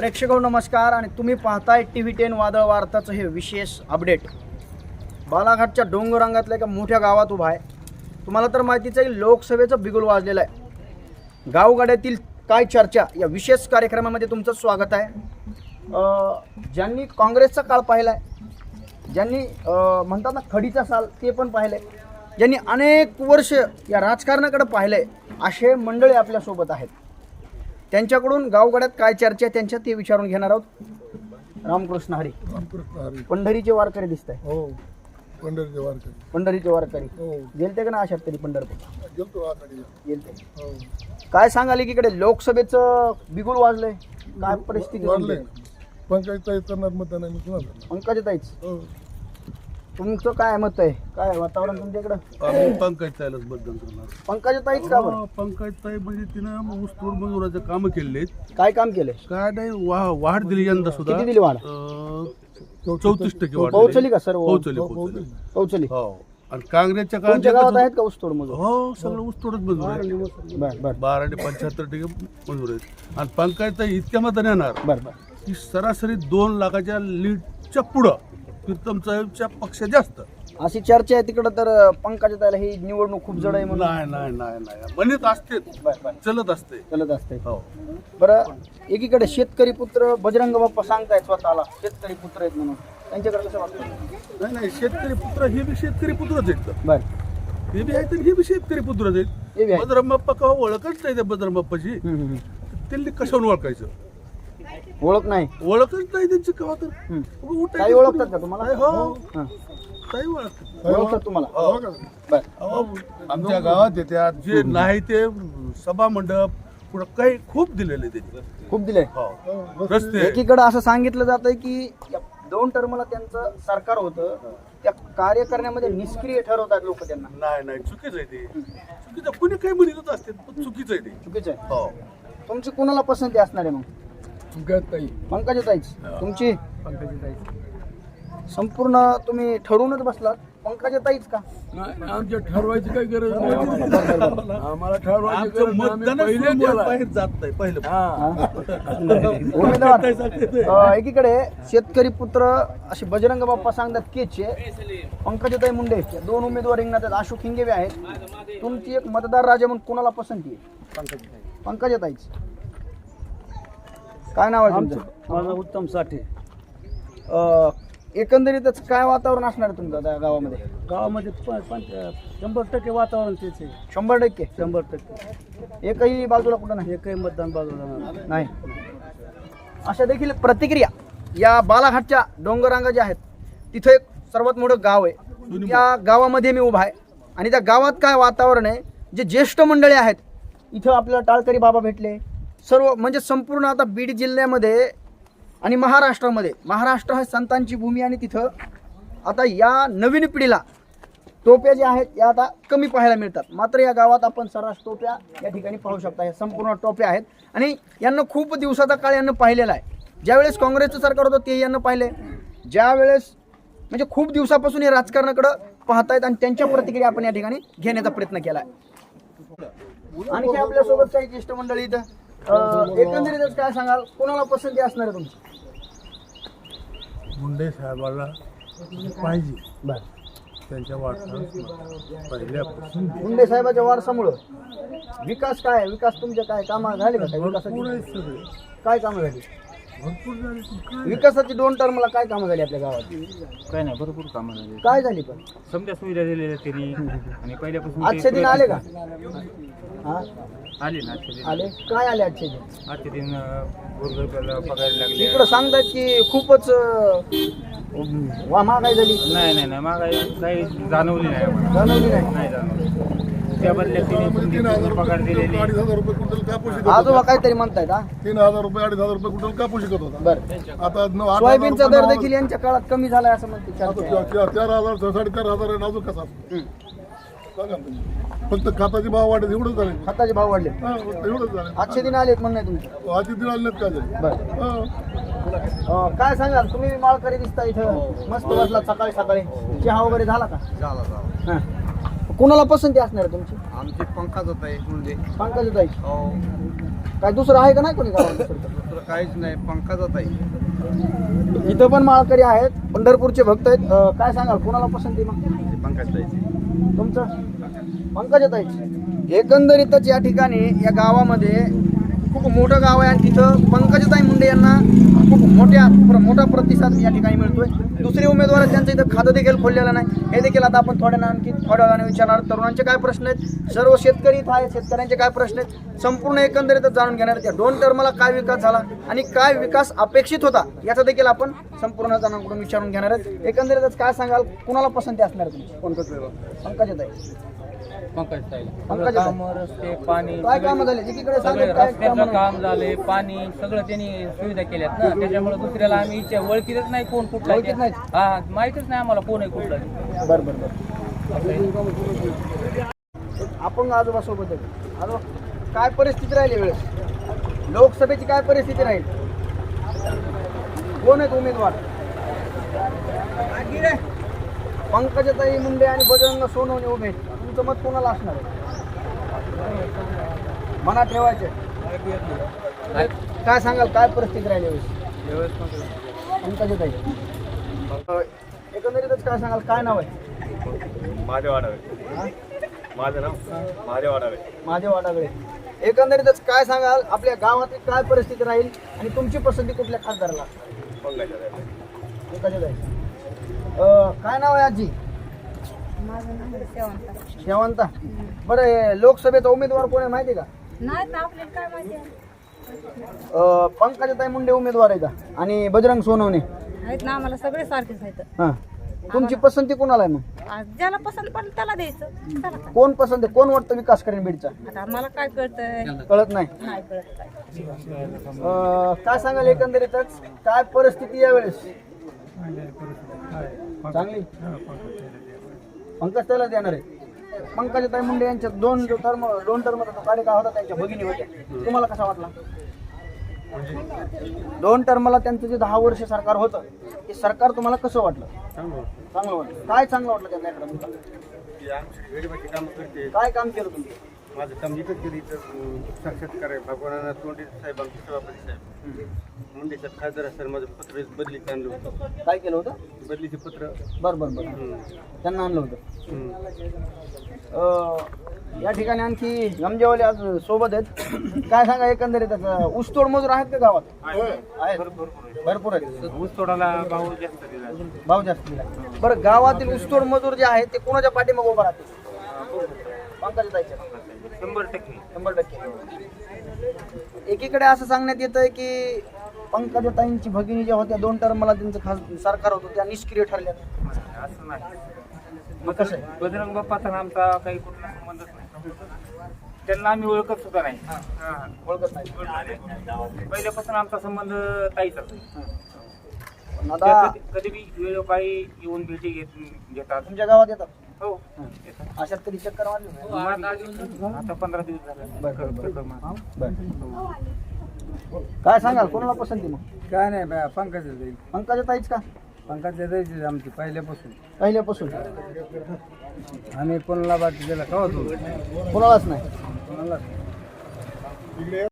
प्रेक्षक नमस्कार आणि तुम्ही पाहताय टी व्ही टेन वादळ वार्ताचं हे विशेष अपडेट. बालाघाटच्या डोंगरांगातल्या एका मोठ्या गावात उभा आहे. तुम्हाला तर माहितीच आहे लोकसभेचं बिगुल वाजलेलं आहे. गावगाड्यातील काय चर्चा या विशेष कार्यक्रमामध्ये तुमचं स्वागत आहे. ज्यांनी काँग्रेसचा काळ पाहिला आहे ज्यांनी म्हणतात ना खडीचा साल ते पण पाहिलं. आहे ज्यांनी अनेक वर्ष या राजकारणाकडे पाहिलं आहे असे मंडळी आपल्यासोबत आहेत. त्यांच्याकडून गावगाड्यात काय चर्चा आहे त्यांच्या ते विचारून घेणार आहोत. रामकृष्ण हरी. रामकृष्ण हरी. पंढरीचे वारकरी दिसत आहे हो पंढरीचे वारकरी. पंढरीचे वारकरी. हो. गेलते का ना अशात तरी पंढरपूर? गेलतो आखाडी गेलते. हो. काय सांगाल की इकडे लोकसभेचं बिगुल वाजलंय. काय परिस्थिती वाढले? पंचायत ताई करणार मतदान आहे मी कुणाला पंकजाताईच. हो. तुमचं काय मत आहे? काय वातावरण तुमच्या इकडं आम्ही पंकज ताईलाच मतदान करणार. पंकजाताईच का बरं? पंकज ताई म्हणजे तिनं ऊसतोड मजुराचे काम केले काय काम केलंय? काय नाही वा वाढ दिली यंदा सुद्धा. किती दिली वाढ? अं, चौतीस टक्के वाढ पोहोचली दिली. का सर्व पोहोचली पोहोचली पोहोचली हो. आणि काँग्रेसच्या काळात तुमच्या गावात यंदा आहेत का ऊसतोड मजूर? हो सगळं ऊसतोडच मजूर आहे बर बर. बारा आणि पंच्याहत्तर टक्के मजूर आहेत. आणि पंकज ताई इतक्या मताने येणार बर बर. की सरासरी दोन लाखाच्या लीडच्या पुढं प्रीतम साहेबच्या पक्ष जास्त. अशी चर्चा आहे तिकडं तर पंकजाताईला ही निवडणूक खूप जड आहे म्हणून. नाही नाही नाही नाही. म्हणत असते. चलत असते. चलत असते. हो. बरं एकीकडे शेतकरी पुत्र बजरंग बाप्पा सांगतायत स्वतःला शेतकरी पुत्र आहेत म्हणून. त्यांच्याकडे कसं वाटतं? नाही नाही शेतकरी पुत्र हे बी शेतकरी पुत्रच आहेत. बर. हे बी आहेत आणि हे बी शेतकरी पुत्रच आहेत. बजरंग बाप्पा का ओळखच नाही त्या बजरंग बाप्पाची. त्यांनी कशावर ओळखायचं? ओळख नाही. ओळखच नाही त्यांची कवा तर. उठायचं काही ओळखतात का तुम्हाला? हो. हां. काही ओळखतात. ओळखतात तुम्हाला? हो. का? बर. अहो, आमच्या गावात येत्यात जे नाही ते सभा मंडप पुढं काही खूप दिलेले त्यांनी. खूप दिले. हो. रस्ते. एकीकडे असं सांगितलं जातंय की या दोन टर्मला त्यांचं सरकार होतं. त्या कार्य करण्यामध्ये निष्क्रिय ठरवतात लोक त्यांना. नाही नाही. चुकीच आहे ते. चुकीचं कुणी काही म्हणतच असते पण चुकीचं आहे ते. चुकीचं आहे. हो. तुमची कुणाला पसंती असणार आहे मग? सुगत ताई पंकजाताईच तुमची? संपूर्ण तुम्ही ठरवूनच बसलात. पंकजाताईच का? आमच्या ठरवायची काही गरज नाही. आम्हाला आम्हाला ठरवायची गरज नाही. आम्ही पहिले उमेदवार अं, एकीकडे शेतकरी पुत्र असे बजरंग बाप्पा सांगतात केचे पंकजाताई मुंडे या दोन उमेदवार रिंगणात आहेत. अशोक हिंगे बी आहेत. तुमची एक मतदार राजा म्हणून कुणाला पसंती आहे? पंकजाताईच. काय नाव आहे तुमचं? माझं उत्तम साठे. अं, एकंदरीतच काय वातावरण असणार आहे तुमचं त्या गावामध्ये? गावामध्ये प- पंच शंभर टक्के वातावरण तेच आहे. शंभर टक्के? शंभर टक्के. एकही बाजूला कुठं नाही? एकही मतदान बाजूला नाही. नाही. अशा देखील प्रतिक्रिया या बालाघाटच्या डोंगरांगा ज्या आहेत तिथं एक सर्वात मोठं गाव आहे. या गावामध्ये मी उभा आहे. आणि त्या गावात काय वातावरण आहे जे ज्येष्ठ मंडळी आहेत इथं आपल्याला टाळकरी बाबा भेटले सर्व म्हणजे संपूर्ण आता बीड जिल्ह्यामध्ये आणि महाराष्ट्रामध्ये महाराष्ट्र हा संतांची भूमी आणि तिथं आता या नवीन पिढीला टोप्या ज्या आहेत या आता कमी पाहायला मिळतात. मात्र या गावात आपण सर्रास टोप्या या ठिकाणी पाहू शकता. या संपूर्ण टोप्या आहेत. आणि यांना खूप दिवसाचा काळ यांना पाहिलेला आहे. ज्यावेळेस काँग्रेसचं सरकार होतं ते यांना पाहिले. ज्यावेळेस म्हणजे खूप दिवसापासून हे राजकारणाकडं पाहतायत आणि त्यांच्या प्रतिक्रिया आपण या ठिकाणी घेण्याचा प्रयत्न केला आहे आणखी आपल्यासोबत काही ज्येष्ठ मंडळी इथं. अं, एकंदरीतच काय सांगाल? कोणाला पसंती असणार आहे तुमची? मुंडे साहेबाला पाहिजे. बरं. त्यांच्या वाटचाल पहिल्यापासून मुंडे साहेबाच्या वारसामुळं. विकास काय आहे? विकास तुमचे काय? कामं झाले का? काय भरपूर आहेत विकासाची सगळे. काय कामं झाली? विकासाची दोन टर्मला काय कामं झाली आपल्या गावात? काय नाही भरपूर कामं झाली. काय झाली पण? समजा सुविधा दिलेल्या त्यांनी आणि पहिल्यापासून आजचे दिन आले का? हा? आले ना आजचे दिन. आले? काय आले आजचे दिन? आजचे दिन गोरगरबाला पगायला लागले. इकडं सांगतात की खूपच अं, वा महागाई झाली. नाही नाही नाही मागाई काही जाणवली नाही आम्हाला. जाणवली नाही? नाही जाणवली. त्या बदल्यात त्यांनी तीन हजार पगार रुपये अडीच हजार रुपये क्विंटल कापूस आजोबा होता. काहीतरी म्हणतायत हा? तीन हजार रुपये अडीच हजार रुपये क्विंटल कापूस शिकत होता. बरं. आता न- आठ हजार सोयाबीनचा रुपये दर नऊ- देखील यांच्या काळात कमी झालाय असं म्हणते आता चर्चा आहे. चार- चार- चार हजार साडेचार हजार आहे अजून कसा हम्म. सांगा ना तुम्ही. फक्त खताचे भाव वाढत एवढंच झाले खताचे भाव वाढले हा, फक्त एवढंच झाले आजचे दिन आलेत म्हणणं आहे तुमचं. आधी दिन आले नाहीत काय झाले? बरं. हा. अं, काय सांगाल? तुम्ही माळकरी दिसता इथं. मस्त बसला सकाळी सकाळी. चहा वगैरे झाला का? झाला झाला. हां. कुणाला पसंती असणार आहे तुमची? आमची होत आहे म्हणजे पंकज ताई. हो. काय दुसरं आहे का नाही कोणी गावात? दुसरं? दुसरं काहीच नाही पंकजात आहे इथं पण माळकरी आहेत पंढरपूरचे भक्त आहेत. अं, काय सांगाल कोणाला पसंती मग? पंकज तुमचं? पंकजताई एकंदरीतच या ठिकाणी या गावामध्ये खूप मोठं गाव आहे आणि तिथं पंकजताई मुंडे यांना खूप मोठ्या मोठा प्रतिसाद या ठिकाणी मिळतोय. दुसरे उमेदवार आहेत, त्यांचं इथं खातं देखील खोललेलं नाही. हे देखील आता आपण थोड्या आणखी थोड्या वेळाने विचारणार. तरुणांचे काय प्रश्न आहेत? सर्व शेतकरी इथं आहेत. शेतकऱ्यांचे काय प्रश्न आहेत? संपूर्ण एकंदरीतच जाणून घेणार आहेत. या दोन टर्मला काय विकास झाला आणि काय विकास अपेक्षित होता याचा देखील आपण संपूर्ण जणांकडून विचारून घेणार आहेत. एकंदरीतच काय सांगाल? कुणाला पसंती असणार तुमची पंकजताई. पंकज काम रस्ते पाणी काय काम झाले? एकीकडे सगळे सांगत काय रस्त्याचं कामं नाही. काम झाले? पाणी सगळं त्यांनी सुविधा केल्यात ना. त्याच्यामुळे दुसऱ्याला आम्ही इच्छा ओळखीतच नाही कोण कुठला ओळखीत. नाहीत? हा माहितच नाही आम्हाला कोण आहे कुठला ते. बरं बरं बरं. आपण आजोबा सोबत आहे. आजोबा काय परिस्थिती राहिली वेळेस लोकसभेची काय परिस्थिती राहील? कोण आहेत उमेदवार? पंकजताई मुंडे आणि बजरंग सोनवणे उभे आहेत. तुमचं मत कोणाला असणार आहे? मनात ठेवायचे काय सांगाल काय परिस्थिती राहिली वेळेस पंकजताई अं, एकंदरीतच काय सांगाल काय नाव आहे? माझे वाढावे? माझं नाव माझे वाढावे माझे वाटाकडे एकंदरीतच काय सांगाल आपल्या गावातील काय परिस्थिती राहील आणि तुमची पसंती कुठल्या खासदाराला? काय नाव आहे आजी? माझं नाव आहे शेवंता. शेवंता? बरं हे लोकसभेचा उमेदवार कोण आहे माहिती आहे का? नाही तर आपल्याला काय माहिती आहे? अं, पंकजाताई मुंडे उमेदवार आहे का? आणि बजरंग सोनवणे. आहेत ना आम्हाला सगळे सारखेच आहेत. हां. तुमची पसंती कोणाला आहे मग? आज ज्याला पसंत पडेल त्याला द्यायचं. काय. कोण पसंत आहे? कोण वाटतं विकास करेन बीडचा? आता आम्हाला काय कळतंय? कळत नाही. नाही कळत काय अं, काय सांगाल एकंदरीतच? काय परिस्थिती यावेळेस? चांगली? पंकज त्याला देणार आहे. पंकजाताई मुंडे यांच्या दोन टर्म दोन टर्म कार्यकाळ होता त्यांच्या भगिनी होत्या. तुम्हाला कसा वाटला? दोन टर्मला त्यांचं जे दहा वर्ष सरकार होतं ते सरकार तुम्हाला कसं वाटलं? चांगलं वाटलं. काय चांगलं वाटलं करते. काय काम केलं तुम्ही? माझं काम इथंच केलं इथं साक्षात्कार आहे भगवानांना तोंडी साहेबांचे सभापती साहेब. मुंडेच्या खासदार सर माझं पत्र बदलीचं आणलं होतं. काय केलं होतं? बदलीचे पत्र. बरं बरं बरं. त्यांना आणलं होतं. या ठिकाणी आणखी गमजेवाले आज सोबत आहेत. काय सांगा एकंदरीत त्याचं ऊसतोड मजूर आहेत का गावात? आहेत. भरपूर आहेत. ऊस तोडाला भाव जास्त दिला. भाव जास्त दिला. बरं गावातील ऊसतोड मजूर जे आहेत ते कोणाच्या पाठीमागे उभं राहतील? पंकजाताईच्या शंभर टक्के. शंभर टक्के. एकीकडे असं सांगण्यात येत आहे की पंकजाताईंची भगिनी ज्या होत्या दोन टर्मला त्यांचं खास सरकार होतं त्या निष्क्रिय ठरल्या असं नाही. मग कसं आहे? बजरंग बाप्पाचा आमचा काही कुठला संबंधच नाही. त्यांना आम्ही ओळखत सुद्धा नाही. हा. ओळखत नाही. पहिल्यापासून आमचा संबंध आता कधी- बी वेळोपाळी येऊन भेटी घेत घेतात. तुमच्या गावात येतात? हो. अशात कधी चक्कर मारली आता पंधरा दिवस झाले. काय सांगाल? कोणाला पसंती मग? काय नाही बा पंकज जाईल. पंकजाताईच का? पंकज जायची आमची पहिल्यापासून. पहिल्यापासून. आम्ही कोणाला बाकी त्याला कळतो कोणालाच नाही. कोणाला